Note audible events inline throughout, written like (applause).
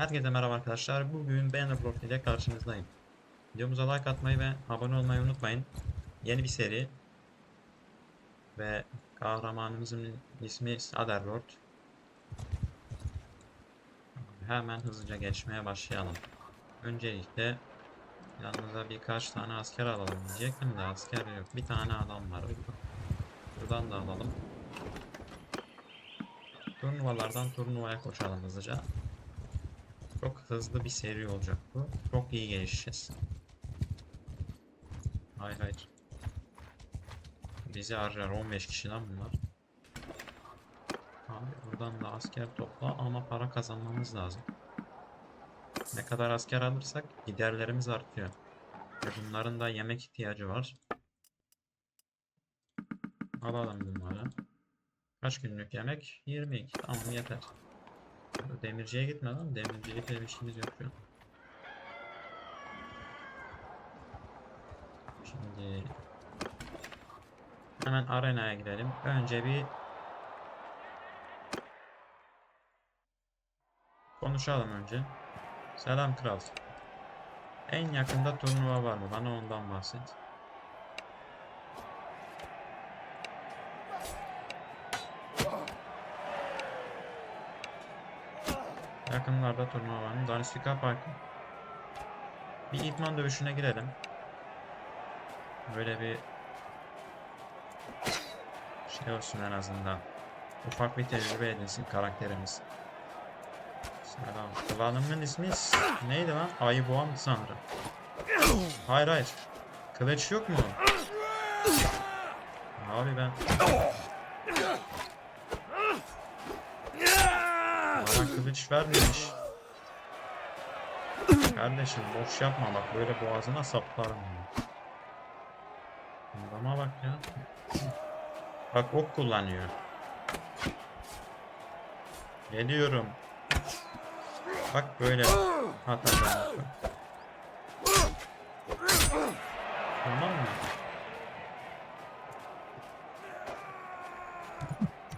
Herkese merhaba arkadaşlar. Bugün Banner Profil ile karşınızdayım. Videomuza like atmayı ve abone olmayı unutmayın. Yeni bir seri. Ve kahramanımızın ismi Otherworld. Hemen hızlıca geçmeye başlayalım. Öncelikle yanımıza birkaç tane asker alalım diyecektim de asker yok. Bir tane adam var. Buradan da alalım. Turnuvalardan turnuvaya koşalım hızlıca. Çok hızlı bir seri olacak bu. Çok iyi gelişeceğiz. Hayır hayır. Bizi arar 15 kişiden bunlar. Abi buradan da asker topla ama para kazanmamız lazım. Ne kadar asker alırsak giderlerimiz artıyor. Ve bunların da yemek ihtiyacı var. Alalım bunları. Kaç günlük yemek? 22. Tamam yeter. Demirciye gitme lan. Demirciye bir işimiz yok şu an. Şimdi hemen arenaya gidelim. Önce bir konuşalım önce. Selam kral. En yakında turnuva var mı? Bana ondan bahset. Yakınlarda turnuva mı? Danistika Parkı. Bir idman dövüşüne girelim. Böyle bir şey olsun en azından. Ufak bir tecrübe edinsin karakterimiz. Selam. Klanımın ismi neydi lan? Ayıboğan sanırım. Hayır hayır. Kılıç yok mu? Abi ben... Bana kılıç vermemiş. Kardeşim boş yapma bak böyle boğazına saplarım. Adama bak ya. Bak ok kullanıyor. Geliyorum. Bak böyle atacağım. Tamam mı?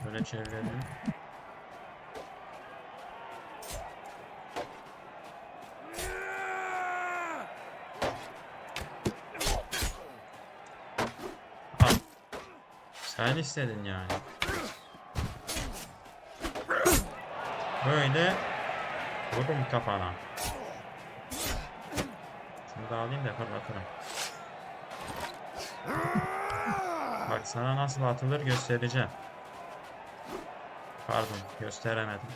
Böyle çevirelim. Sen istedin yani. Böyle vururum kafana. Şunu da alayım da fırlatırım. Bak sana nasıl atılır göstereceğim. Pardon gösteremedim.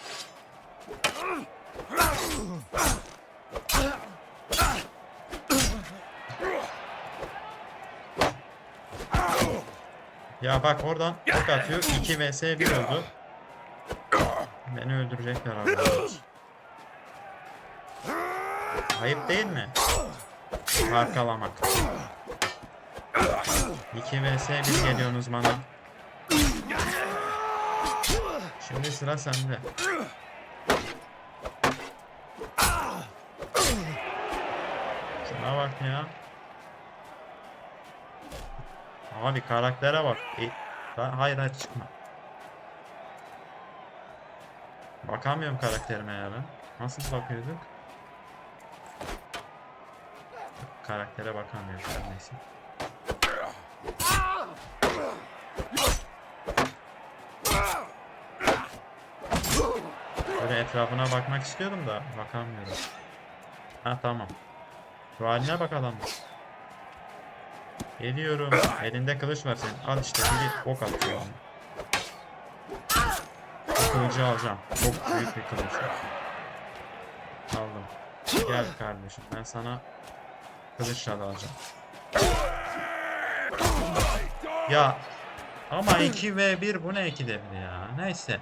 Ya bak oradan ok atıyor. 2 vs 1 oldu. Beni öldürecekler abi. Ayıp değil mi? Arkalamak. 2 vs 1 geliyorsunuz bana. Şimdi sıra sende. Şuna bak ya. Abi karaktere bak. E, hayır hayır çıkma. Bakamıyorum karakterime ya ben. Nasıl bakıyorduk? Karaktere bakamıyorum her neyse. Böyle etrafına bakmak istiyordum da bakamıyorum. Ha tamam. Şu haline bakalım. Geliyorum. Elinde kılıç var senin. Al işte biri ok atıyor. Kılıcı alacağım. Çok büyük bir kılıç. Aldım. Gel kardeşim ben sana kılıçla alacağım. Ya ama 2 ve 1 bu ne 2 devri ya. Neyse.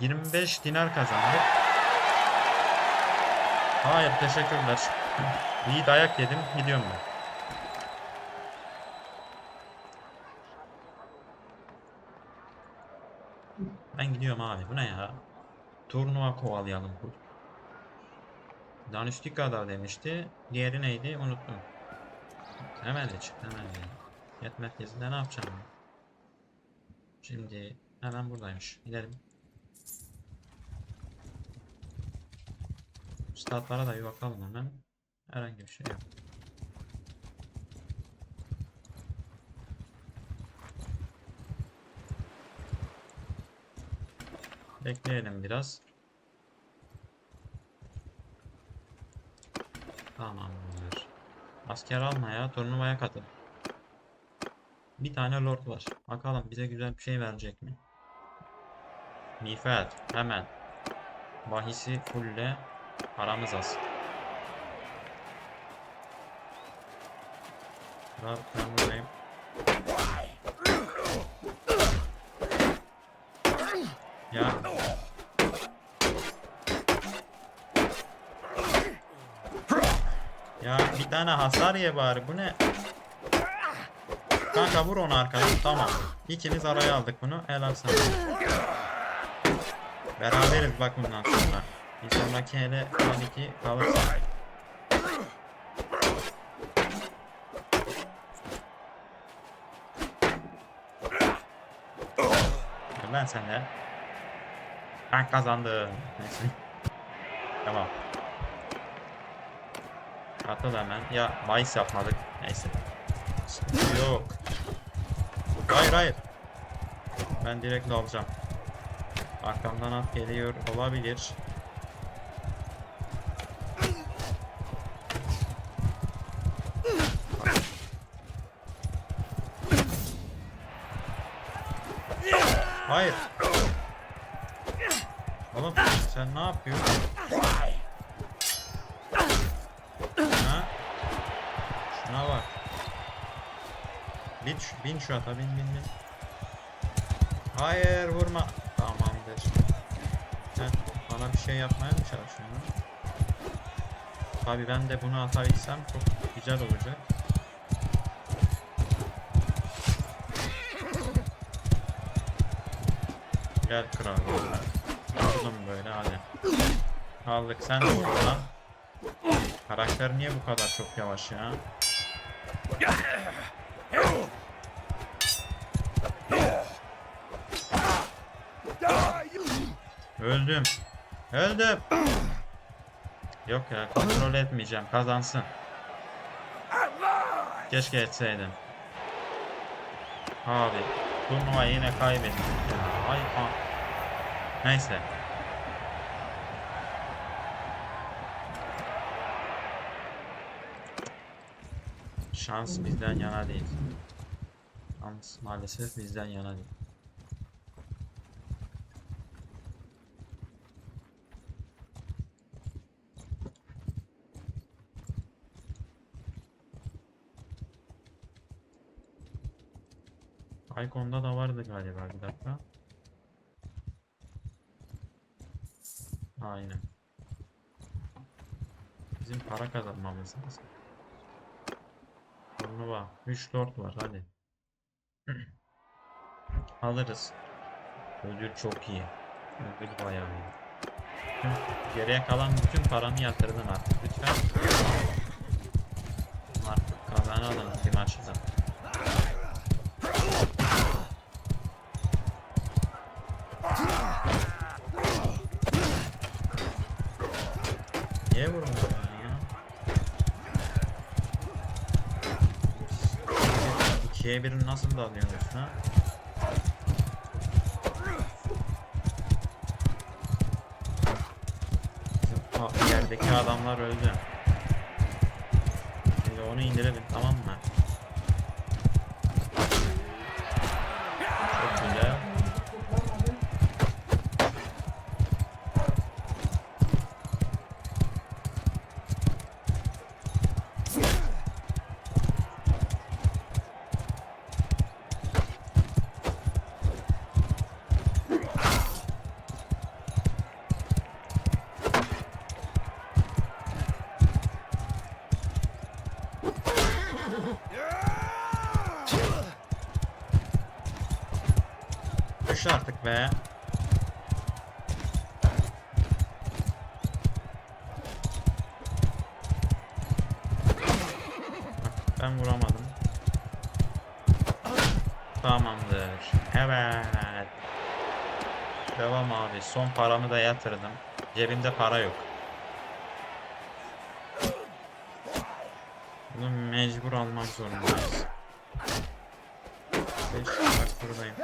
25 dinar kazandık. Hayır teşekkürler. İyi dayak yedim gidiyorum ben. Gidiyorum abi. Bu ne ya? Turnuva kovalayalım bu. Danıştika'da demişti. Diğeri neydi? Unuttum. Hemen de çıktı hemen de. Yet merkezinde ne yapacağım? Şimdi hemen buradaymış. Gidelim. statlara da bir bakalım hemen. Herhangi bir şey yok. Bekleyelim biraz. Tamamdır. Asker alma ya. Turnuvaya katıl. Bir tane lord var. Bakalım bize güzel bir şey verecek mi? Miğfer. Hemen. Bahisi fulle. Paramız az. Ben buradayım. Ya. Ya bir tane hasar ye bari bu ne? Kanka vur onu arkadan tamam. İkimiz araya aldık bunu helal sana. Beraberiz bak bundan sonra. Bir sonraki hele tabii ki kalırsa. Dur lan sen de. Ben kazandım. (laughs) Tamam. Atıl hemen. Ya bahis yapmadık. Neyse. Yok. Hayır hayır. Ben direkt alacağım. Arkamdan at geliyor olabilir. Hayır. Bin, şu- ata bin bin bin. Hayır vurma. Tamamdır. Sen bana bir şey yapmaya mı çalışıyorsun? Tabi ben de bunu atabilsem çok güzel olacak. Gel kral. Vurdum böyle hadi. Aldık sen de vur lan. Karakter niye bu kadar çok yavaş ya? Öldüm. Öldüm. Yok ya kontrol etmeyeceğim. Kazansın. Keşke etseydim. Abi. Turnuva yine kaybettik. Ay an. Neyse. Şans bizden yana değil. Şans maalesef bizden yana değil. Icon'da da vardı galiba bir dakika. Aynen. Bizim para kazanmamız lazım. Turnuva. 3 lord var hadi. (clears throat) Alırız. Ödül çok iyi. Ödül bayağı iyi. Geriye kalan bütün paranı yatırdın artık lütfen. Artık kazanalım bir maçı da. C1'in nasıl dalıyorsun ha? Bizim yerdeki adamlar öldü. Şimdi onu indirelim tamam mı? Koşun artık be. Ben vuramadım. Tamamdır. Evet. Devam abi. Son paramı da yatırdım. Cebimde para yok. Bunu mecbur almak zorundayız. 5 buradayım.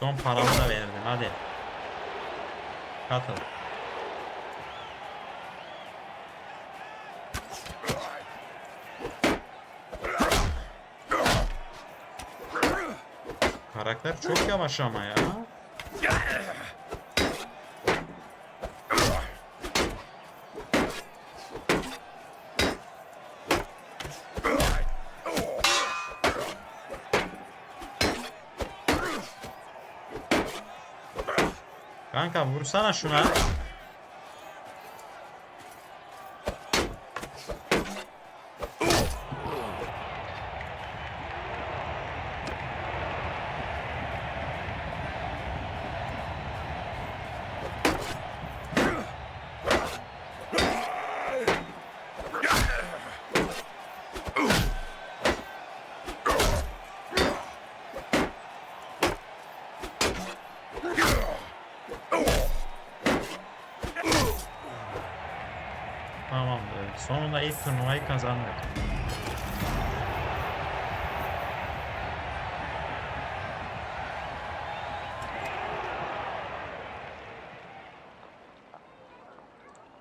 Son paramı da verdim hadi. Katıl. Karakter çok yavaş ama ya. Kanka vursana şuna. Kazandık.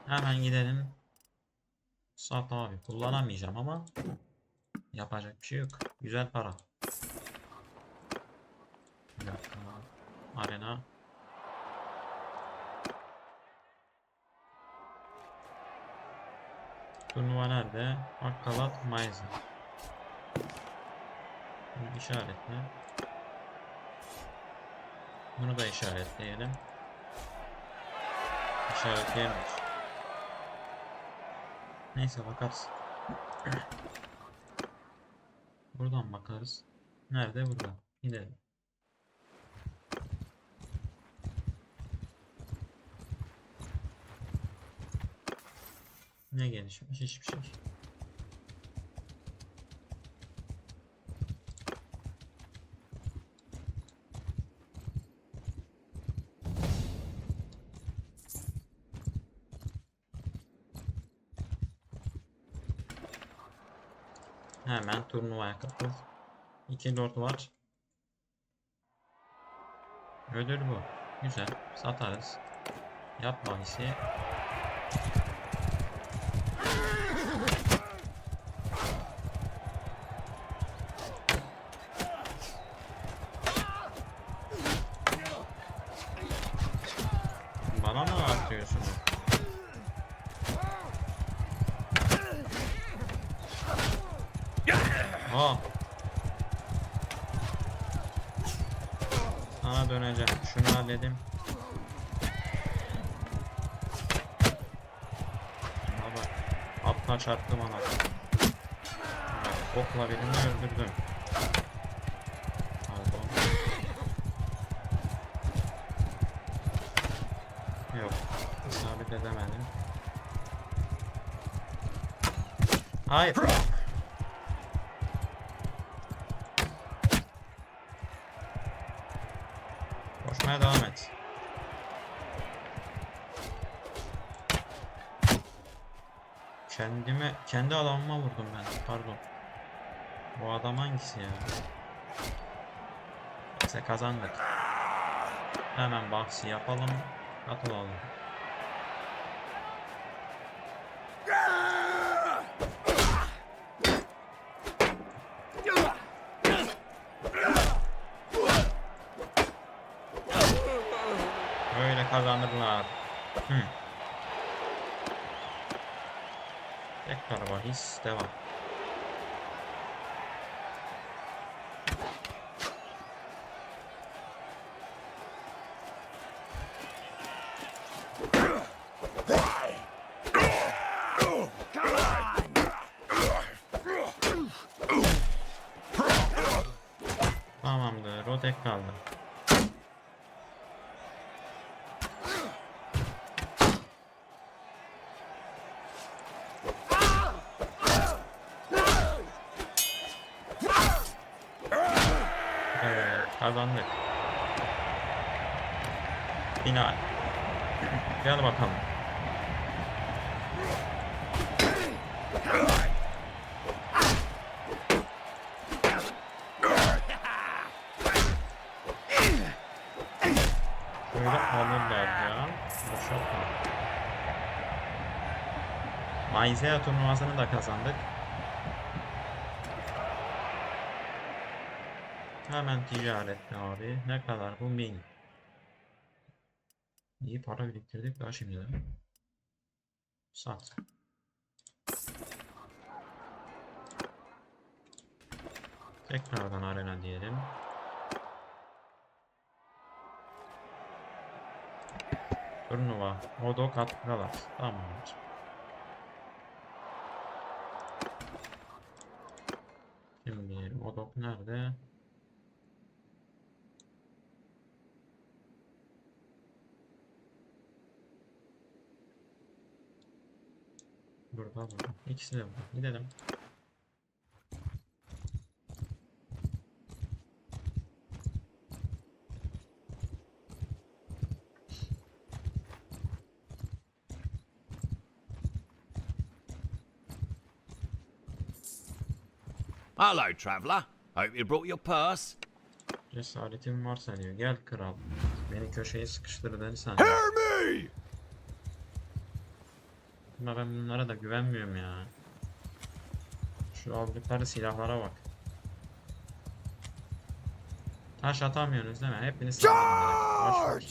Hemen gidelim. Sat abi. Kullanamayacağım ama yapacak bir şey yok. Güzel para. Bir dakika. Arena. Turnuva nerede? Akkalat Mayza. Bunu işaretle. Bunu da işaretleyelim. İşaretleyemeyiz. Neyse bakarız. Buradan bakarız. Nerede? Burada. Gidelim. Ne gelişmiş? Hiçbir şey. Hemen turnuvaya katıl. 2 lord var. Ödül bu. Güzel. Satarız. Yap bahisi. Bana mı atıyorsunuz? Aa. Sana döneceğim. Şunu halledim. Buna bak. Atla çarptı bana. Bak, okla birini öldürdüm. Pardon. Yok. İsabet edemedim. Hayır. Kendi adamıma vurdum ben. Pardon. Bu adam hangisi ya? Neyse kazandık. Hemen bahsi yapalım. Katılalım. Öyle kazanırlar. Hı. Bahis devam. Tamamdır. O tek kaldı. Kazandık. Final. Gel bakalım. Böyle alırlar ya. Boşaltma. Maizea turnuvasını da kazandık. Hemen ticarette abi. Ne kadar bu? 1000. İyi para biriktirdik daha şimdi de. Sat. Tekrardan arena diyelim. Turnuva. Odo Katkalar. Tamamdır. Şimdi Odok nerede? Burada burada. İkisi de burada. Gidelim. Hello, traveller. Hope you brought your purse. Cesaretin varsa diyor. Gel kral. Beni köşeye sıkıştırdın sen. Hear me! Ama ben bunlara da güvenmiyorum ya. Şu aldıkları silahlara bak. Taş atamıyorsunuz değil mi? Hepiniz. Charge!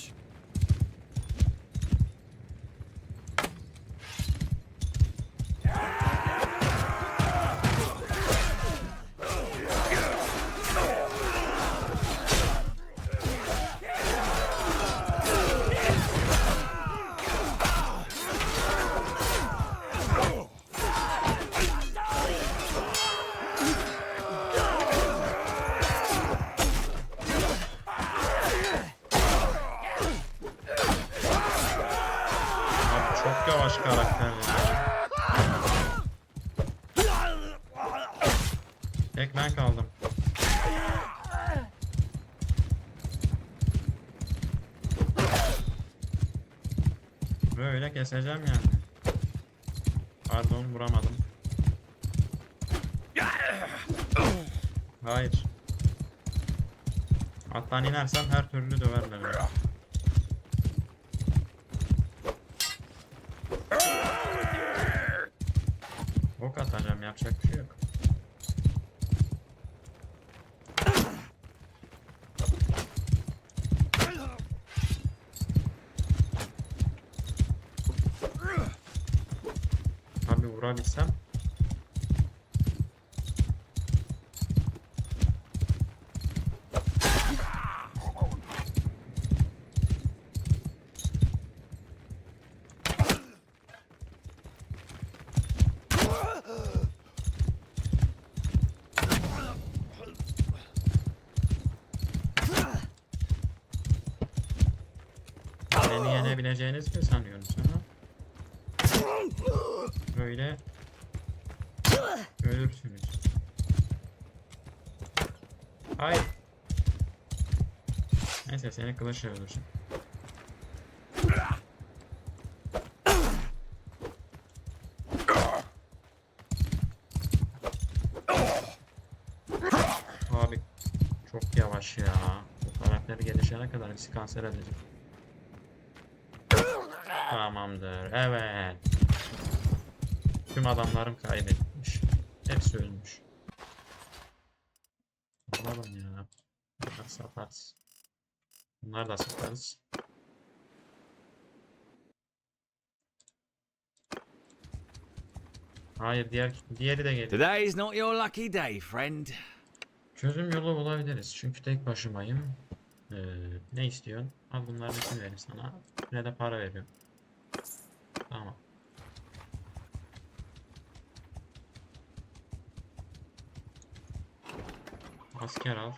Keseceğim yani. Pardon vuramadım. Hayır. Attan inersem her türlü döverler. Ok atacağım yapacak bir şey yok. Abi vurabilsem. Beni yenebileceğiniz mi sanıyorsunuz? Ha? Böyle ölürsünüz. Hayır. Neyse seni kılıçla öldürsün. Abi çok yavaş ya. Bu karakteri gelişene kadar bizi kanser edecek. Tamamdır. Evet. Tüm adamlarım kaybetmiş. Hepsi ölmüş. Alalım ya. Bunları satarız. Bunları da satarız. Hayır diğer diğeri de geliyor. Today's not your lucky day, friend. Çözüm yolu bulabiliriz. Çünkü tek başımayım. Ee, ne istiyorsun? Al bunların için vereyim sana. Ne de para veriyorum. Tamam. Asker al.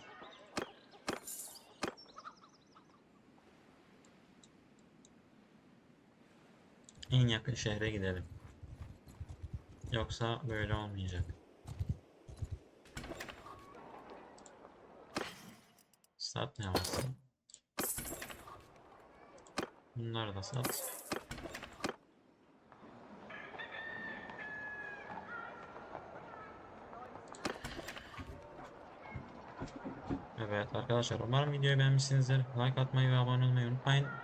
En yakın şehre gidelim. Yoksa böyle olmayacak. Sat ne varsa. Bunları da sat. Evet arkadaşlar umarım videoyu beğenmişsinizdir. Like atmayı ve abone olmayı unutmayın.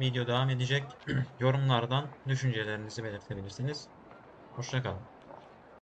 Video devam edecek. (clears throat) Yorumlardan düşüncelerinizi belirtebilirsiniz. Hoşçakalın.